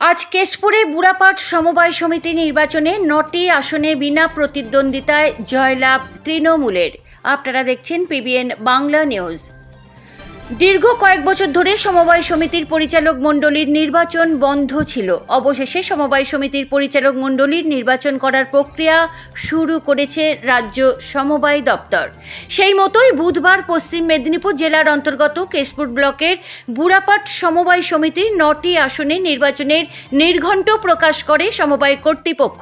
আজ কেশপুরে বুড়াপাট সমবায় সমিতি নির্বাচনে নটি আসনে বিনা প্রতিদ্বন্দ্বিতায় জয়লাভ তৃণমূলের। আপনারা দেখছেন পিবিএন বাংলা নিউজ। দীর্ঘ কয়েক বছর ধরে সমবায় সমিতির পরিচালক মণ্ডলীর নির্বাচন বন্ধ ছিল। অবশেষে সমবায় সমিতির পরিচালক মণ্ডলীর নির্বাচন করার প্রক্রিয়া শুরু করেছে রাজ্য সমবায় দপ্তর। সেই মতোই বুধবার পশ্চিম মেদিনীপুর জেলার অন্তর্গত কেশপুর ব্লকের বুড়াপাট সমবায় সমিতির নটি আসনে নির্বাচনের নির্ঘণ্ট প্রকাশ করে সমবায় কর্তৃপক্ষ।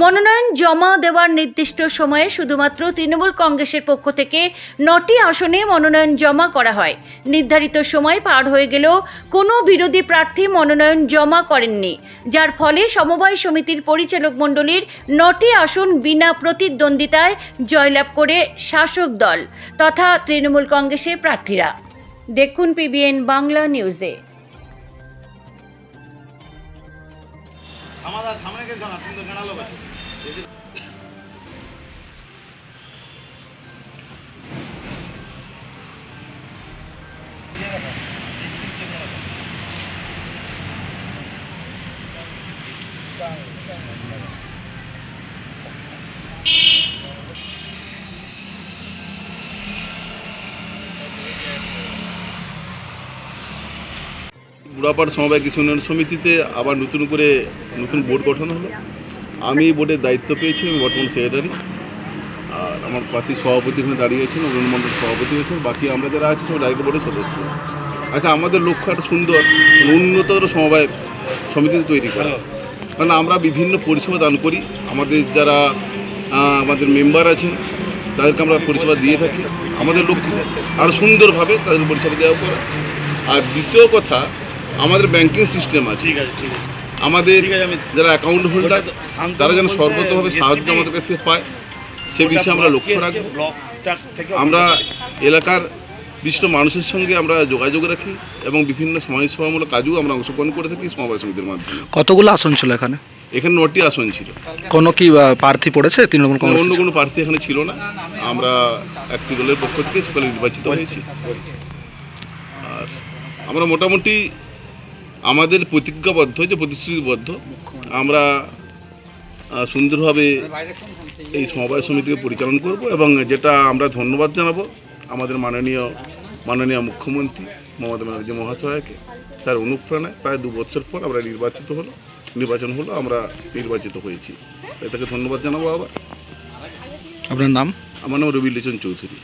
মনোনয়ন জমা দেওয়ার নির্দিষ্ট সময়ে শুধুমাত্র তৃণমূল কংগ্রেসের পক্ষ থেকে নটি আসনে মনোনয়ন জমা করা হয়। নির্ধারিত সময় পার হয়ে গেলেও কোনো বিরোধী প্রার্থী মনোনয়ন জমা করেননি। যার ফলে সমবায় সমিতির পরিচালক মণ্ডলীর নটি আসন বিনা প্রতিদ্বন্দ্বিতায় জয়লাভ করে শাসক দল তথা তৃণমূল কংগ্রেসের প্রার্থীরা। দেখুন পিবিএন বাংলা নিউজে। আমাদের সামনে তুমি তো জানালো বুড়াপাড় সমবায় কৃষি উন্নয়ন সমিতিতে আবার নতুন করে নতুন বোর্ড গঠন হলো। আমি বোর্ডের দায়িত্ব পেয়েছি, আমি বর্তমান সেক্রেটারি। আর আমার পাশে সভাপতি এখানে দাঁড়িয়ে আছেন, অরুণ সভাপতি হয়েছেন, বাকি আমরা যারা আছি সব ডাইরেক্ট বোর্ডের সদস্য। আচ্ছা আমাদের লক্ষ্য একটা সুন্দর উন্নতর সমবায় সমিতি তৈরি করা। কারণ আমরা বিভিন্ন পরিষেবা দান করি। আমাদের যারা আমাদের মেম্বার আছেন তাদেরকে আমরা পরিষেবা দিয়ে থাকি। আমাদের লক্ষ্য আরও সুন্দরভাবে তাদের পরিষেবা দেওয়া করা আর দ্বিতীয় কথা আমাদের ব্যাংকিং সিস্টেম আছে। ঠিক আছে ঠিক আছে। আমাদের যারা অ্যাকাউন্ট হোল্ডার তারা যেন সর্বতভাবে সাহায্য আমাদের কাছ থেকে পায় সে বিষয়ে আমরা লক্ষ্য রাখব। আমরা এলাকার বিশিষ্ট মানুষের সঙ্গে আমরা যোগাযোগ রাখি এবং বিভিন্ন সমাজসেবামূলক কাজেও আমরা অংশগ্রহণ করে থাকি সমবায় সমিতির মাধ্যমে। কতগুলো আসন ছিল এখানে? এখানে নটি আসন ছিল। কোনো কি প্রার্থী পড়েছে? তৃণমূল কংগ্রেস অন্য কোনো প্রার্থী এখানে ছিল না। আমরা একটি দলের পক্ষ থেকে সকলে নির্বাচিত হয়েছি। আর আমরা মোটামুটি আমাদের প্রতিজ্ঞাবদ্ধ যে প্রতিশ্রুতিবদ্ধ আমরা সুন্দরভাবে এই সমবায় সমিতিকে পরিচালনা করব এবং যেটা আমরা ধন্যবাদ জানাব আমাদের মাননীয় মাননীয় মুখ্যমন্ত্রী মমতা ব্যানার্জি মহাশয়কে তার অনুপ্রেরণায় প্রায় দু বছর পর আমরা নির্বাচিত হলো নির্বাচন হলো আমরা নির্বাচিত হয়েছি। তাকে ধন্যবাদ জানাব আবার। আপনার নাম? আমার নাম রবি লোচন চৌধুরী।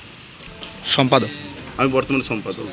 সম্পাদক। আমি বর্তমান সম্পাদক।